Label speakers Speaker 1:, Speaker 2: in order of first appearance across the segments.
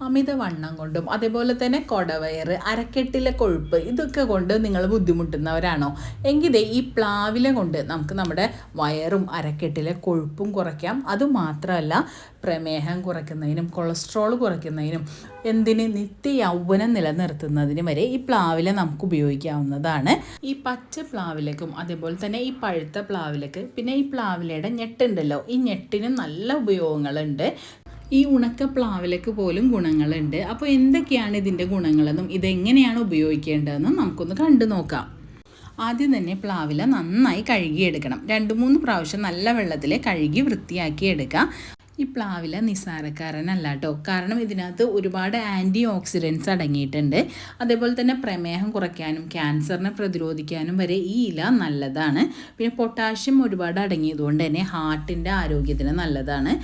Speaker 1: അമിതവണ്ണം കൊണ്ടും അതേപോലെ തന്നെ കൊടവയറ് അരക്കെട്ടിലെ കൊഴുപ്പ് ഇതൊക്കെ കൊണ്ട് നിങ്ങൾ ബുദ്ധിമുട്ടുന്നവരാണോ? എങ്കിൽ ഈ പ്ലാവില കൊണ്ട് നമുക്ക് നമ്മുടെ വയറും അരക്കെട്ടിലെ കൊഴുപ്പും കുറയ്ക്കാം. അതുമാത്രമല്ല പ്രമേഹം കുറയ്ക്കുന്നതിനും കൊളസ്ട്രോൾ കുറയ്ക്കുന്നതിനും എന്തിന് നിത്യ യൗവനം നിലനിർത്തുന്നതിനും വരെ ഈ പ്ലാവില നമുക്ക് ഉപയോഗിക്കാവുന്നതാണ്. ഈ പച്ച പ്ലാവിലക്കും അതേപോലെ തന്നെ ഈ പഴുത്ത പ്ലാവിലക്ക് പിന്നെ ഈ പ്ലാവിലയുടെ ഞെട്ടുണ്ടല്ലോ ഈ ഞെട്ടിനും നല്ല ഉപയോഗങ്ങളുണ്ട്. ഈ ഉണക്ക പ്ലാവിലക്ക് പോലും ഗുണങ്ങളുണ്ട്. അപ്പോൾ എന്തൊക്കെയാണ് ഇതിന്റെ ഗുണങ്ങളെന്നും ഇതെങ്ങനെയാണ് ഉപയോഗിക്കേണ്ടതെന്നും നമുക്കൊന്ന് കണ്ടു നോക്കാം. ആദ്യം തന്നെ പ്ലാവില നന്നായി കഴുകിയെടുക്കണം. രണ്ട് മൂന്ന് പ്രാവശ്യം നല്ല വെള്ളത്തിൽ കഴുകി വൃത്തിയാക്കി എടുക്കുക ഈ പ്ലാവില നിസ്സാരക്കാരനല്ല കേട്ടോ കാരണം ഇതിനകത്ത് ഒരുപാട് ആന്റി ഓക്സിഡൻസ് അടങ്ങിയിട്ടുണ്ട്. അതേപോലെ തന്നെ പ്രമേഹം കുറയ്ക്കാനും ക്യാൻസറിനെ പ്രതിരോധിക്കാനും വരെ ഈ ഇല നല്ലതാണ്. പിന്നെ പൊട്ടാഷ്യം ഒരുപാട് അടങ്ങിയതുകൊണ്ട് തന്നെ ഹാർട്ടിന്റെ ആരോഗ്യത്തിന് നല്ലതാണ്.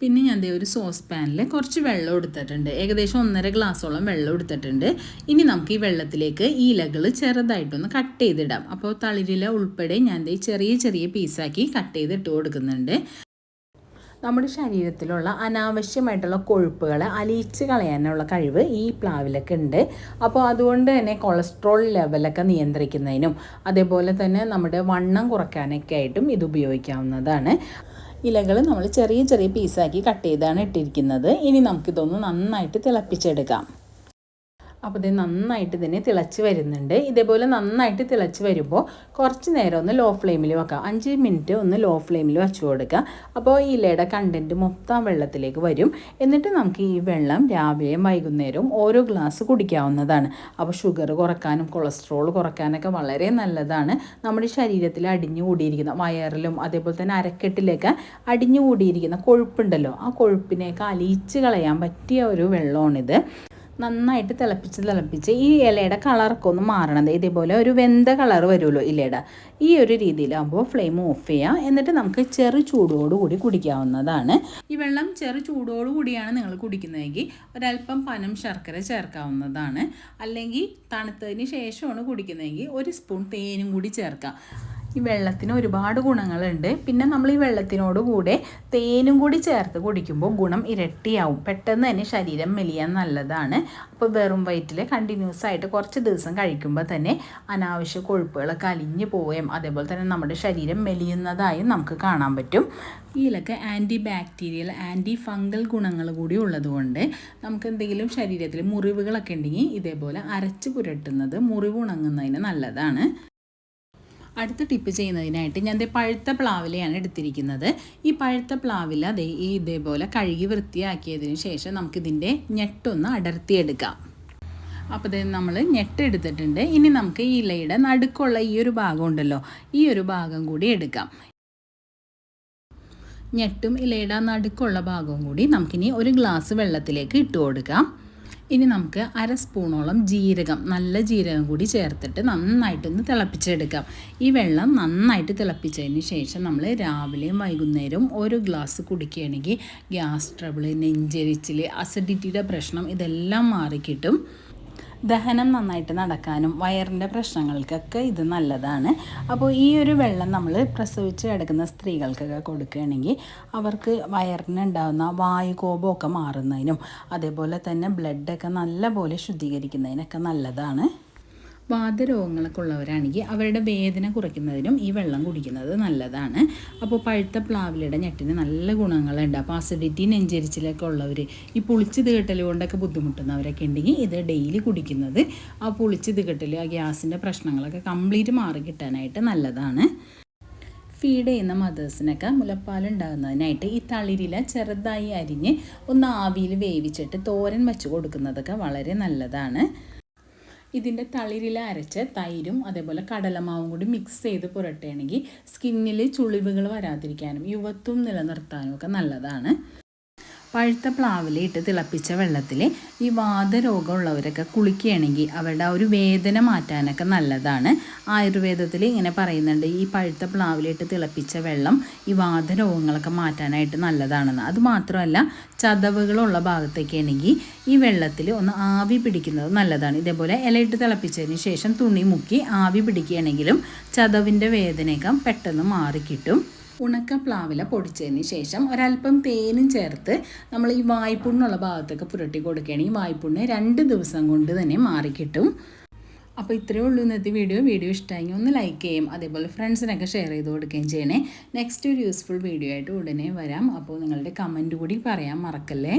Speaker 1: പിന്നെ ഞാൻ ദേ ഒരു സോസ് പാനിൽ കുറച്ച് വെള്ളം എടുത്തിട്ടുണ്ട്. ഏകദേശം ഒന്നര ഗ്ലാസ്സോളം വെള്ളം എടുത്തിട്ടുണ്ട്. ഇനി നമുക്ക് ഈ വെള്ളത്തിലേക്ക് ഇലകൾ ചെറുതായിട്ടൊന്ന് കട്ട് ചെയ്തിടാം. അപ്പോൾ തളിരില ഉൾപ്പെടെ ഞാൻ ദേ ചെറിയ ചെറിയ പീസാക്കി കട്ട് ചെയ്തിട്ട് കൊടുക്കുന്നുണ്ട്. നമ്മുടെ ശരീരത്തിലുള്ള അനാവശ്യമായിട്ടുള്ള കൊഴുപ്പുകളെ അലിയിച്ച് കളയാനുള്ള കഴിവ് ഈ പ്ലാവിലൊക്കെ ഉണ്ട്. അപ്പോൾ അതുകൊണ്ട് തന്നെ കൊളസ്ട്രോൾ ലെവലൊക്കെ നിയന്ത്രിക്കുന്നതിനും അതേപോലെ തന്നെ നമ്മുടെ വണ്ണം കുറയ്ക്കാനൊക്കെ ആയിട്ടും ഇത് ഉപയോഗിക്കാവുന്നതാണ്. ഇലകൾ നമ്മൾ ചെറിയ ചെറിയ പീസാക്കി കട്ട് ചെയ്താണ് ഇട്ടിരിക്കുന്നത്. ഇനി നമുക്കിതൊന്ന് നന്നായിട്ട് തിളപ്പിച്ചെടുക്കാം. അപ്പോൾ ഇത് നന്നായിട്ട് ഇതിനെ തിളച്ച് വരുന്നുണ്ട്. ഇതേപോലെ നന്നായിട്ട് തിളച്ച് വരുമ്പോൾ കുറച്ച് നേരം ഒന്ന് ലോ ഫ്ലെയിമിൽ വെക്കാം. അഞ്ച് മിനിറ്റ് ഒന്ന് ലോ ഫ്ലെയിമിൽ വെച്ച് കൊടുക്കുക അപ്പോൾ ഈ ഇലയുടെ കണ്ടന്റ് മൊത്തം വെള്ളത്തിലേക്ക് വരും. എന്നിട്ട് നമുക്ക് ഈ വെള്ളം രാവിലെയും വൈകുന്നേരവും ഓരോ ഗ്ലാസ് കുടിക്കാവുന്നതാണ്. അപ്പോൾ ഷുഗർ കുറക്കാനും കൊളസ്ട്രോൾ കുറക്കാനൊക്കെ വളരെ നല്ലതാണ്. നമ്മുടെ ശരീരത്തിൽ അടിഞ്ഞു കൂടിയിരിക്കുന്ന വയറിലും അതേപോലെ തന്നെ അരക്കെട്ടിലേക്ക് അടിഞ്ഞു കൂടിയിരിക്കുന്ന കൊഴുപ്പുണ്ടല്ലോ ആ കൊഴുപ്പിനെയൊക്കെ അലിയിച്ച് കളയാൻ പറ്റിയ ഒരു വെള്ളമാണിത്. നന്നായിട്ട് തിളപ്പിച്ച് തിളപ്പിച്ച് ഈ ഇലയുടെ കളറൊക്കെ ഒന്ന് മാറണത് ഇതേപോലെ ഒരു വെന്ത കളർ വരുമല്ലോ ഇലയുടെ. ഈ ഒരു രീതിയിലാകുമ്പോൾ ഫ്ലെയിം ഓഫ് ചെയ്യുക എന്നിട്ട് നമുക്ക് ചെറു ചൂടോടുകൂടി കുടിക്കാവുന്നതാണ്. ഈ വെള്ളം ചെറു ചൂടോടുകൂടിയാണ് നിങ്ങൾ കുടിക്കുന്നതെങ്കിൽ ഒരല്പം പനം ശർക്കര ചേർക്കാവുന്നതാണ്. അല്ലെങ്കിൽ തണുത്തതിന് ശേഷമാണ് കുടിക്കുന്നതെങ്കിൽ ഒരു സ്പൂൺ തേനും കൂടി ചേർക്കാം. ഈ വെള്ളത്തിന് ഒരുപാട് ഗുണങ്ങളുണ്ട്. പിന്നെ നമ്മൾ ഈ വെള്ളത്തിനോട് കൂടെ തേനും കൂടി ചേർത്ത് കുടിക്കുമ്പോൾ ഗുണം ഇരട്ടിയാവും. പെട്ടെന്ന് തന്നെ ശരീരം മെലിയാൻ നല്ലതാണ്. അപ്പോൾ വെറും വയറ്റിൽ കണ്ടിന്യൂസ് ആയിട്ട് കുറച്ച് ദിവസം കഴിക്കുമ്പോൾ തന്നെ അനാവശ്യ കൊഴുപ്പുകളൊക്കെ അലിഞ്ഞു പോവുകയും അതേപോലെ തന്നെ നമ്മുടെ ശരീരം മെലിയുന്നതായും നമുക്ക് കാണാൻ പറ്റും. ഇതിലൊക്കെ ആന്റി ബാക്ടീരിയൽ ആന്റി ഫംഗൽ ഗുണങ്ങൾ കൂടി ഉള്ളതുകൊണ്ട് നമുക്ക് എന്തെങ്കിലും ശരീരത്തിൽ മുറിവുകളൊക്കെ ഉണ്ടെങ്കിൽ ഇതേപോലെ അരച്ച് പുരട്ടുന്നത് മുറിവ് ഉണങ്ങുന്നതിന് നല്ലതാണ്. അടുത്ത ടിപ്പ് ചെയ്യുന്നതിനായിട്ട് ഞാൻ ദേ പഴുത്ത പ്ലാവിലയാണ് എടുത്തിരിക്കുന്നത്. ഈ പഴുത്ത പ്ലാവില ദേ ഈ ഇതേപോലെ കഴുകി വൃത്തിയാക്കിയതിന് ശേഷം നമുക്കിതിന്റെ ഞെട്ടൊന്ന് അടർത്തിയെടുക്കാം. അപ്പോൾ ഇത് നമ്മൾ ഞെട്ടെടുത്തിട്ടുണ്ട്. ഇനി നമുക്ക് ഈ ഇലയുടെ നടുക്കുള്ള ഈ ഒരു ഭാഗം ഉണ്ടല്ലോ ഈ ഒരു ഭാഗം കൂടി എടുക്കാം. ഞെട്ടും ഇലയുടെ നടുക്കുള്ള ഭാഗവും കൂടി നമുക്കിനി ഒരു ഗ്ലാസ് വെള്ളത്തിലേക്ക് ഇട്ട് കൊടുക്കാം. ഇനി നമുക്ക് അര സ്പൂണോളം ജീരകം നല്ല ജീരകം കൂടി ചേർത്തിട്ട് നന്നായിട്ടൊന്ന് തിളപ്പിച്ചെടുക്കാം. ഈ വെള്ളം നന്നായിട്ട് തിളപ്പിച്ചതിന് ശേഷം നമ്മൾ രാവിലെയും വൈകുന്നേരവും ഒരു ഗ്ലാസ് കുടിക്കുകയാണെങ്കിൽ ഗ്യാസ് ട്രബിൾ നെഞ്ചരിച്ചിൽ അസിഡിറ്റിയുടെ പ്രശ്നം ഇതെല്ലാം മാറിക്കിട്ടും. ദഹനം നന്നായിട്ട് നടക്കാനും വയറിന്റെ പ്രശ്നങ്ങൾക്കൊക്കെ ഇത് നല്ലതാണ്. അപ്പോൾ ഈ ഒരു വെള്ളം നമ്മൾ പ്രസവിച്ച് കിടക്കുന്ന സ്ത്രീകൾക്കൊക്കെ കൊടുക്കുകയാണെങ്കിൽ അവർക്ക് വയറിനുണ്ടാകുന്ന വായുകോപമൊക്കെ മാറുന്നതിനും അതേപോലെ തന്നെ ബ്ലഡൊക്കെ നല്ലപോലെ ശുദ്ധീകരിക്കുന്നതിനൊക്കെ നല്ലതാണ്. വാതരോഗങ്ങളൊക്കെ ഉള്ളവരാണെങ്കിൽ അവരുടെ വേദന കുറയ്ക്കുന്നതിനും ഈ വെള്ളം കുടിക്കുന്നത് നല്ലതാണ്. അപ്പോൾ പഴുത്ത പ്ലാവിലയുടെ ഞെട്ടിന് നല്ല ഗുണങ്ങളുണ്ട്. അപ്പോൾ അസിഡിറ്റി നെഞ്ചരിച്ചിലൊക്കെ ഉള്ളവർ ഈ പുളിച്ച് തീകട്ടൽ കൊണ്ടൊക്കെ ബുദ്ധിമുട്ടുന്നവരൊക്കെ ഉണ്ടെങ്കിൽ ഇത് ഡെയിലി കുടിക്കുന്നത് ആ പുളിച്ച് തീകട്ടൽ ആ ഗ്യാസിന്റെ പ്രശ്നങ്ങളൊക്കെ കംപ്ലീറ്റ് മാറി കിട്ടാനായിട്ട് നല്ലതാണ്. ഫീഡ് ചെയ്യുന്ന മദേഴ്സിനൊക്കെ മുലപ്പാൽ ഉണ്ടാകുന്നതിനായിട്ട് ഈ തളിരില ചെറുതായി അരിഞ്ഞ് ഒന്ന് ആവിയിൽ വേവിച്ചിട്ട് തോരൻ വെച്ച് കൊടുക്കുന്നതൊക്കെ വളരെ നല്ലതാണ്. ഇതിന്റെ തളിരില അരച്ച് തൈരും അതേപോലെ കടലമാവും കൂടി മിക്സ് ചെയ്ത് പുരട്ടുകയാണെങ്കിൽ സ്കിന്നിൽ ചുളിവുകൾ വരാതിരിക്കാനും യുവത്വം നിലനിർത്താനും ഒക്കെ നല്ലതാണ്. പഴുത്ത പ്ലാവിലിട്ട് തിളപ്പിച്ച വെള്ളത്തിൽ ഈ വാതരോഗമുള്ളവരൊക്കെ കുളിക്കുകയാണെങ്കിൽ അവരുടെ ആ ഒരു വേദന മാറ്റാനൊക്കെ നല്ലതാണ്. ആയുർവേദത്തിൽ ഇങ്ങനെ പറയുന്നുണ്ട് ഈ പഴുത്ത പ്ലാവിലിട്ട് തിളപ്പിച്ച വെള്ളം ഈ വാതരോഗങ്ങളൊക്കെ മാറ്റാനായിട്ട് നല്ലതാണെന്ന്. അതുമാത്രമല്ല ചതവുകളുള്ള ഭാഗത്തേക്കാണെങ്കിൽ ഈ വെള്ളത്തിൽ ഒന്ന് ആവി പിടിക്കുന്നത് നല്ലതാണ്. ഇതേപോലെ ഇലയിട്ട് തിളപ്പിച്ചതിന് ശേഷം തുണി മുക്കി ആവി പിടിക്കുകയാണെങ്കിലും ചതവിന്റെ വേദനയൊക്കെ പെട്ടെന്ന് മാറിക്കിട്ടും. ഉണക്ക പ്ലാവില പൊടിച്ചതിന് ശേഷം ഒരല്പം തേനും ചേർത്ത് നമ്മൾ ഈ വായ്പുണ്ണുള്ള ഭാഗത്തൊക്കെ പുരട്ടി കൊടുക്കുകയാണെങ്കിൽ വായ്പുണ്ണ് രണ്ട് ദിവസം കൊണ്ട് തന്നെ മാറിക്കിട്ടും. അപ്പോൾ ഇത്രയേ ഉള്ളൂ ഇന്നത്തെ വീഡിയോ. വീഡിയോ ഇഷ്ടമായെങ്കിൽ ഒന്ന് ലൈക്ക് ചെയ്യും. അതേപോലെ ഫ്രണ്ട്സിനൊക്കെ ഷെയർ ചെയ്ത് കൊടുക്കുകയും ചെയ്യണേ. നെക്സ്റ്റ് ഒരു യൂസ്ഫുൾ വീഡിയോ ആയിട്ട് ഉടനെ വരാം. അപ്പോൾ നിങ്ങളുടെ കമന്റ് കൂടി പറയാൻ മറക്കല്ലേ?